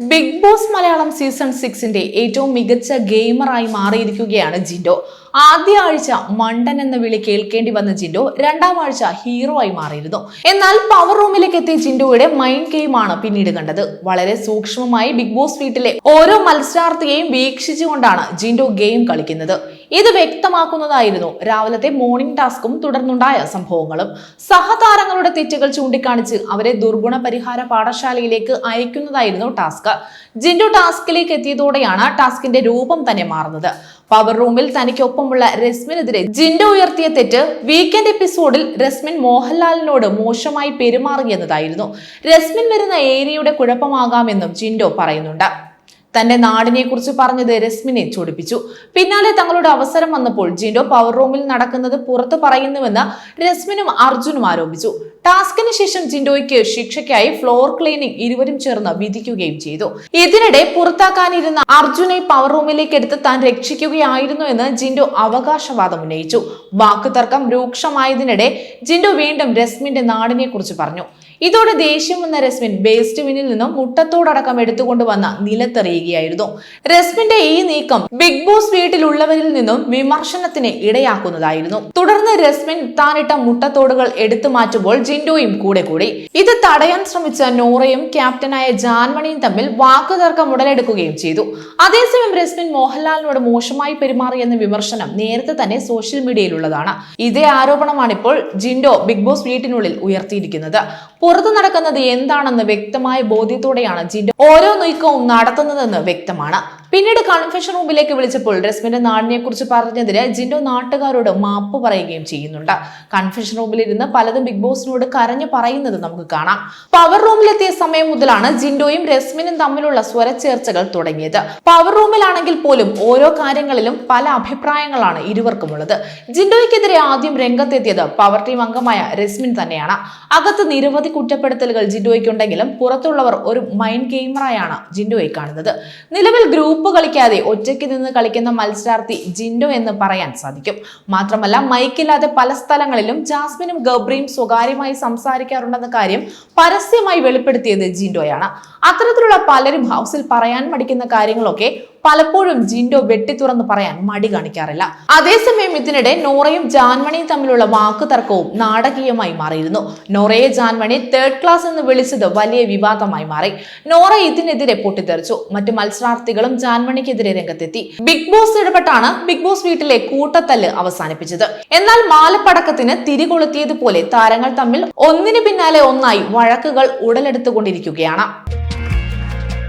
Big Boss Malayalam season സിക്സിന്റെ ഏറ്റവും മികച്ച ഗെയിമറായി മാറിയിരിക്കുകയാണ് ജിൻഡോ. ആദ്യ ആഴ്ച മണ്ടൻ എന്ന വിളി കേൾക്കേണ്ടി വന്ന ജിൻഡോ രണ്ടാം ആഴ്ച ഹീറോ ആയി മാറിയിരുന്നു. എന്നാൽ പവർ റൂമിലേക്ക് എത്തിയ ജിൻഡോയുടെ മൈൻഡ് ഗെയിമാണ് പിന്നീട് കണ്ടത്. വളരെ സൂക്ഷ്മമായി ബിഗ് ബോസ് വീട്ടിലെ ഓരോ മത്സരാർത്ഥിയെയും വീക്ഷിച്ചുകൊണ്ടാണ് ജിൻഡോ ഗെയിം കളിക്കുന്നത്. ഇത് വ്യക്തമാക്കുന്നതായിരുന്നു രാവിലത്തെ മോർണിംഗ് ടാസ്കും തുടർന്നുണ്ടായ സംഭവങ്ങളും. സഹതാരങ്ങളുടെ തെറ്റുകൾ ചൂണ്ടിക്കാണിച്ച് അവരെ ദുർഗുണ പരിഹാര പാഠശാലയിലേക്ക് അയക്കുന്നതായിരുന്നു ടാസ്ക് ജിൻഡു ടാസ്കിലേക്ക് എത്തിയതോടെയാണ് ടാസ്കിന്റെ രൂപം തന്നെ മാറുന്നത്. പവർ റൂമിൽ തനിക്കൊപ്പമുള്ള രസ്മിനെതിരെ ജിൻഡു ഉയർത്തിയ തെറ്റ് വീക്കെൻഡ് എപ്പിസോഡിൽ രസ്മിൻ മോഹൻലാലിനോട് മോശമായി പെരുമാറിയെന്നതായിരുന്നു. രസ്മിൻ വരുന്ന ഏരിയയുടെ കുഴപ്പമാകാമെന്നും ജിൻഡോ പറയുന്നുണ്ട്. തന്റെ നാടിനെ കുറിച്ച് പറഞ്ഞത് രശ്മിനെ ചൊടിപ്പിച്ചു. പിന്നാലെ തങ്ങളുടെ അവസരം വന്നപ്പോൾ ജിൻഡോ പവർ റൂമിൽ നടക്കുന്നത് പുറത്ത് പറയുന്നുവെന്ന് രശ്മിനും അർജുനും ആരോപിച്ചു. ടാസ്കിന് ശേഷം ജിൻഡോയ്ക്ക് ശിക്ഷയ്ക്കായി ഫ്ലോർ ക്ലീനിംഗ് ഇരുവരും ചേർന്ന് വിധിക്കുകയും ചെയ്തു. ഇതിനിടെ പുറത്താക്കാനിരുന്ന അർജുനെ പവർ റൂമിലേക്ക് എടുത്ത് താൻ രക്ഷിക്കുകയായിരുന്നു എന്ന് ജിൻഡോ അവകാശവാദം ഉന്നയിച്ചു. വാക്കുതർക്കം രൂക്ഷമായതിനിടെ ജിൻഡോ വീണ്ടും രശ്മിന്റെ നാടിനെ കുറിച്ച് പറഞ്ഞു. ഇതോടെ ദേഷ്യം വന്ന രശ്മിൻ ബേസ്റ്റ് വിനിൽ നിന്നും മുട്ടത്തോടക്കം എടുത്തുകൊണ്ടുവന്ന നിലത്തെറിയുകയായിരുന്നു. രസ്മിന്റെ ഈ നീക്കം ബിഗ് ബോസ് വീട്ടിലുള്ളവരിൽ നിന്നും വിമർശനത്തിന് ഇടയാക്കുന്നതായിരുന്നു. തുടർന്ന് രശ്മിൻ താനിട്ട മുട്ടത്തോടുകൾ എടുത്തു മാറ്റുമ്പോൾ ജിൻഡോയും കൂടെ കൂടി. ഇത് തടയാൻ ശ്രമിച്ച നോറയും ക്യാപ്റ്റനായ ജാൻമണിയും തമ്മിൽ വാക്കുതർക്കം ഉടലെടുക്കുകയും ചെയ്തു. അതേസമയം രശ്മിൻ മോഹൻലാലിനോട് മോശമായി പെരുമാറിയെന്ന വിമർശനം നേരത്തെ തന്നെ സോഷ്യൽ മീഡിയയിലുള്ളതാണ് ഇതേ ആരോപണമാണ് ഇപ്പോൾ ജിൻഡോ ബിഗ് ബോസ് വീട്ടിനുള്ളിൽ ഉയർത്തിയിരിക്കുന്നത്. പുറത്തു നടക്കുന്നത് എന്താണെന്ന് വ്യക്തമായ ബോധ്യത്തോടെയാണ് ജിൻഡോ ഓരോ നീക്കവും നടത്തുന്നതെന്ന് വ്യക്തമാണ്. പിന്നീട് കൺഫെഷൻ റൂമിലേക്ക് വിളിച്ചപ്പോൾ രസ്മിന്റെ നാടിനെ കുറിച്ച് പറഞ്ഞതിന് ജിൻഡോ നാട്ടുകാരോട് മാപ്പ് പറയുകയും ചെയ്യുന്നുണ്ട്. കൺഫെഷൻ റൂമിലിരുന്ന് പലതും ബിഗ് ബോസിനോട് കരഞ്ഞു പറയുന്നത് നമുക്ക് കാണാം. പവർ റൂമിലെത്തിയ സമയം മുതലാണ് ജിൻഡോയും രസ്മിനും തമ്മിലുള്ള സ്വരച്ചേർച്ചകൾ തുടങ്ങിയത്. പവർ റൂമിലാണെങ്കിൽ പോലും ഓരോ കാര്യങ്ങളിലും പല അഭിപ്രായങ്ങളാണ് ഇരുവർക്കുമുള്ളത്. ജിൻഡോയ്ക്കെതിരെ ആദ്യം രംഗത്തെത്തിയത് പവർ ടീം അംഗമായ രസ്മിൻ തന്നെയാണ്. അകത്ത് നിരവധി കുറ്റപ്പെടുത്തലുകൾ ജിൻഡോയ്ക്കുണ്ടെങ്കിലും പുറത്തുള്ളവർ ഒരു മൈൻഡ് ഗെയിമറായാണ് ജിൻഡോയെ കാണുന്നത്. നിലവിൽ ഗ്രൂപ്പ് കളിക്കാതെ ഒറ്റയ്ക്ക് നിന്ന് കളിക്കുന്ന മത്സരാർത്ഥി ജിൻഡോ എന്ന് പറയാൻ സാധിക്കും. മാത്രമല്ല മൈക്കില്ലാതെ പല സ്ഥലങ്ങളിലും ജാസ്മിനും ഗബ്രിയും സ്വകാര്യമായി സംസാരിക്കാറുണ്ടെന്ന കാര്യം പരസ്യമായി വെളിപ്പെടുത്തിയത് ജിൻഡോയാണ്. അത്തരത്തിലുള്ള പലരും ഹൗസിൽ പറയാൻ മടിക്കുന്ന കാര്യങ്ങളൊക്കെ പലപ്പോഴും ജിൻഡോ വെട്ടി തുറന്ന് പറയാൻ മടി കാണിക്കാറില്ല. അതേസമയം ഇതിനിടെ നോറയും ജാൻമണിയും തമ്മിലുള്ള വാക്കുതർക്കവും നാടകീയമായി മാറിയിരുന്നു. നോറയെ ജാൻമണി തേർഡ് ക്ലാസ് എന്ന് വിളിച്ചത് വലിയ വിവാദമായി മാറി. നോറ ഇതിനെതിരെ പൊട്ടിത്തെറിച്ചു. മറ്റു മത്സരാർത്ഥികളും ജാൻമണിക്കെതിരെ രംഗത്തെത്തി. ബിഗ് ബോസ് ഇടപെട്ടാണ് ബിഗ് ബോസ് വീട്ടിലെ കൂട്ടത്തല്ല് അവസാനിപ്പിച്ചത്. എന്നാൽ മാലപ്പടക്കത്തിന് തിരികൊളുത്തിയതുപോലെ താരങ്ങൾ തമ്മിൽ ഒന്നിന് പിന്നാലെ ഒന്നായി വഴക്കുകൾ ഉടലെടുത്തുകൊണ്ടിരിക്കുകയാണ്.